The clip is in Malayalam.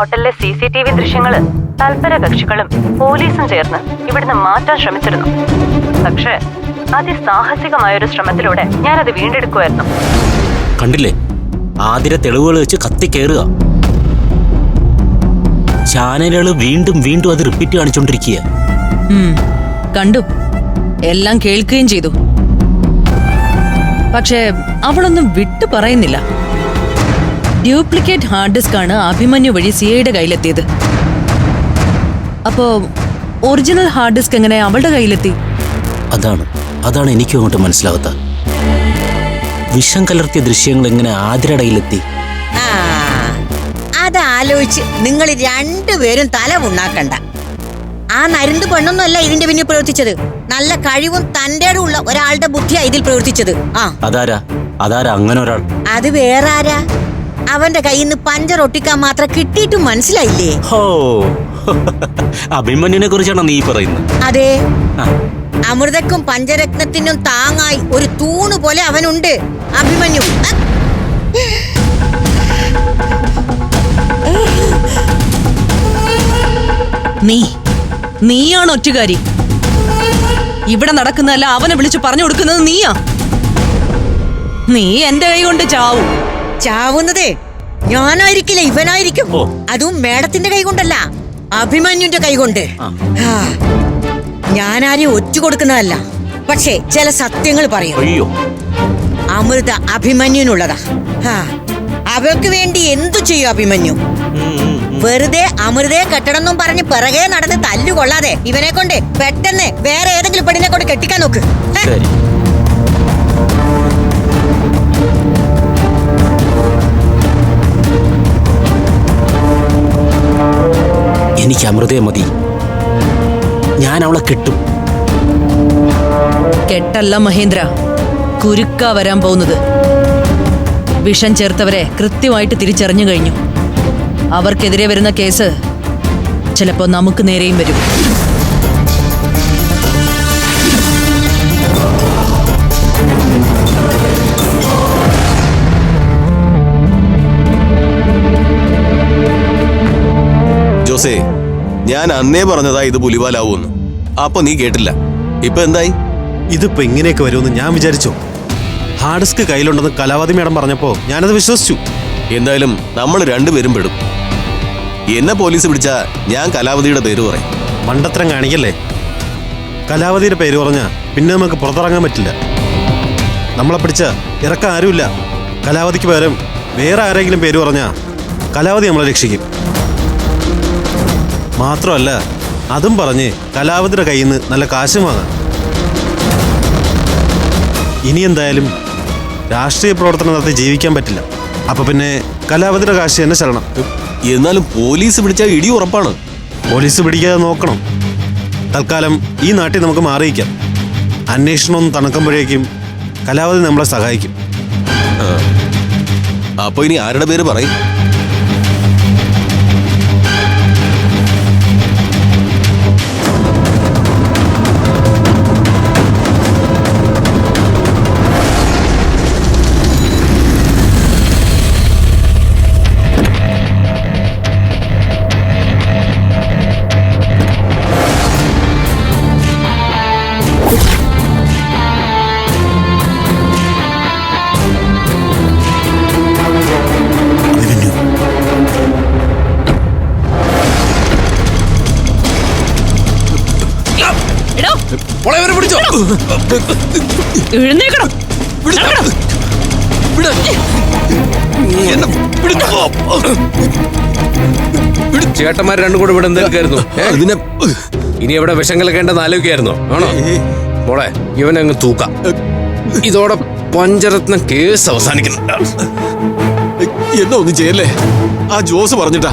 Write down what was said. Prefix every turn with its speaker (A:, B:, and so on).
A: ഹോട്ടലിലെ സി സി ടി വി ദൃശ്യങ്ങൾ തൽപര കക്ഷികളും പോലീസും ചേർന്ന് ഇവിടുന്ന് മാറ്റാൻ ശ്രമിച്ചിരുന്നു. പക്ഷേ അതിസാഹസികമായ ഒരു ശ്രമത്തിലൂടെ ഞാനത് വീണ്ടെടുക്കുമായിരുന്നു
B: കണ്ടില്ലേ? ആതിര തെളിവുകൾ വെച്ച് കത്തിക്കേറുക ചാനലുകൾ വീണ്ടും വീണ്ടും അത് റിപ്പീറ്റ് കാണിച്ചോണ്ടിരിക്കുക.
C: കണ്ടു. എല്ലാം കേൾക്കുകയും ചെയ്തു. പക്ഷേ അവളൊന്നും വിട്ടു പറയുന്നില്ല. ഡ്യൂപ്ലിക്കേറ്റ് ഹാർഡ് ഡിസ്ക് ആണ് അഭിമന്യു വഴി സിഐയുടെ കയ്യിലെത്തിയത്. അപ്പോ ഒറിജിനൽ ഹാർഡ് ഡിസ്ക് എങ്ങനെ അവളുടെ കയ്യിലെത്തി?
B: അതാണ് അതാണ് എനിക്കും അങ്ങോട്ട് മനസ്സിലാവാത്ത വിഷം കലർത്തിയ ദൃശ്യങ്ങൾ എങ്ങനെ ആതിരയുടെ കയ്യിലെത്തി
D: ആലോചിച്ച് അതാലോചിച്ച് നിങ്ങൾ രണ്ടുപേരും തല ഉണ്ടാക്കണ്ട ആ നരുന്ത് പെണ്ണൊന്നുമല്ല ഇതിന്റെ പിന്നിൽ പ്രവർത്തിച്ചത്. നല്ല കഴിവും തന്റെ ഉള്ള ഒരാളുടെ ബുദ്ധിയാ ഇതിൽ പ്രവർത്തിച്ചത്. ആ.
B: അതാരാ? അതാരാ അങ്ങനെ ഒരാൾ?
D: അത് വേറെ ആരാ അവന്റെ കയ്യിൽ നിന്ന് പഞ്ചർ ഒട്ടിക്കാൻ മാത്രം കിട്ടിയിട്ടും മനസ്സിലായില്ലേ?
B: ഹോ. അഭിമന്യുനെ കുറിച്ചാണോ നീ പറയുന്നത്.
D: അതെ.
B: ആ,
D: അമൃതക്കും പഞ്ചരത്നത്തിനും താങ്ങായി ഒരു തൂണ് പോലെ അവനുണ്ട്. അഭിമന്യു. അ,
C: നീ നീയാണ് ഒറ്റുകാരി. ഇവിടെ നടക്കുന്നതല്ല അവനെ വിളിച്ചു പറഞ്ഞു കൊടുക്കുന്നത് നീയാ. നീ എന്റെ കൈ കൊണ്ട് ചാവും.
D: ചാവുന്നതേ. ഞാനായിരിക്കില്ല ഇവനായിരിക്കും. അതും മേഡത്തിന്റെ കൈ കൊണ്ടല്ല അഭിമന്യുന്റെ കൈ കൊണ്ട്
B: ആ.
D: ആ. ഞാനാരെയും ഒറ്റ കൊടുക്കുന്നതല്ല പക്ഷേ ചില സത്യങ്ങൾ പറയും. അമൃത അഭിമന്യുനുള്ളതാ ആ. അവൾക്ക് വേണ്ടി എന്തു ചെയ്യും അഭിമന്യു. വെറുതെ അമൃതയെ കെട്ടണമെന്നും പറഞ്ഞ് പിറകെ നടന്ന് തല്ലുകൊള്ളാതെ ഇവനെ കൊണ്ട് പെട്ടെന്ന് വേറെ ഏതെങ്കിലും പെണ്ണിനെ കൊണ്ട് കെട്ടിക്കാൻ നോക്ക്.
B: എനിക്ക് അമൃതയെ മതി. ഞാൻ അവളെ കെട്ടും.
C: കെട്ടല്ല മഹേന്ദ്ര. കുരുക്ക വരാൻ പോകുന്നത്. വിഷം ചേർത്തവരെ കൃത്യമായിട്ട് തിരിച്ചറിഞ്ഞു കഴിഞ്ഞു. അവർക്കെതിരെ വരുന്ന കേസ് ചിലപ്പോ നമുക്ക് നേരെയും വരും.
E: ഞാൻ അന്നേ പറഞ്ഞതാ ഇത് പുലിവാലാവൂന്ന്. അപ്പൊ നീ കേട്ടില്ല. ഇപ്പൊ എന്തായി?
F: ഇതിപ്പോ ഇങ്ങനെയൊക്കെ വരുമെന്ന് ഞാൻ വിചാരിച്ചു. ഹാർഡ് ഡിസ്ക് കയ്യിലുണ്ടെന്ന് കലാവതി മേഡം പറഞ്ഞപ്പോ ഞാനത് വിശ്വസിച്ചു.
E: എന്തായാലും നമ്മൾ രണ്ടുപേരും പെടും. എന്നെ പോലീസ് പിടിച്ചാ ഞാൻ കലാവതിയുടെ പേര് പറയും.
F: മണ്ടത്തരം കാണിക്കല്ലേ? കലാവതിയുടെ പേര് പറഞ്ഞാ പിന്നെ നമുക്ക് പുറത്തിറങ്ങാൻ പറ്റില്ല. നമ്മളെ പിടിച്ച ഇറക്കാരുമില്ല കലാവതിക്ക് പകരം വേറെ ആരെങ്കിലും പേര് പറഞ്ഞാ കലാവതി നമ്മളെ രക്ഷിക്കും. മാത്രമല്ല അതും പറഞ്ഞ് കലാവതിയുടെ കയ്യിൽ നിന്ന് നല്ല കാശും വാങ്ങാം. ഇനി എന്തായാലും രാഷ്ട്രീയ പ്രവർത്തനം നടത്തി ജീവിക്കാൻ പറ്റില്ല. അപ്പൊ പിന്നെ കലാവതിയുടെ കാശ് തന്നെ ശരണം.
E: എന്നാലും പോലീസ് പിടിച്ചാൽ ഇടി ഉറപ്പാണ്.
F: പോലീസ് പിടിക്കാതെ നോക്കണം. തൽക്കാലം ഈ നാട്ടിൽ നമുക്ക് മാറിയിക്കാം അന്വേഷണം ഒന്ന് തണുക്കുമ്പോഴേക്കും കലാവതി നമ്മളെ സഹായിക്കും.
E: അപ്പൊ ഇനി ആരുടെ പേര് പറയും?
C: എടോ,
E: പിടിച്ചോ.
C: എഴുന്നേക്കണം നടക്കണം.
G: ചേട്ടന്മാർ രണ്ടും കൂടെ ഇവിടെ എന്തെടുക്കായിരുന്നു
E: ഇതിനെ
G: ഇനി എവിടെ വിഷം കലക്കേണ്ടെന്ന് നാലുകയായിരുന്നു ആണോ മോളെ ഇവനെ അങ്ങ് തൂക്കാം ഇതോടെ പഞ്ചരത്ന കേസ് അവസാനിക്കുന്നു.
E: എന്താ ഒന്നും ചെയ്യല്ലേ? ആ ജോസ് പറഞ്ഞിട്ടാ.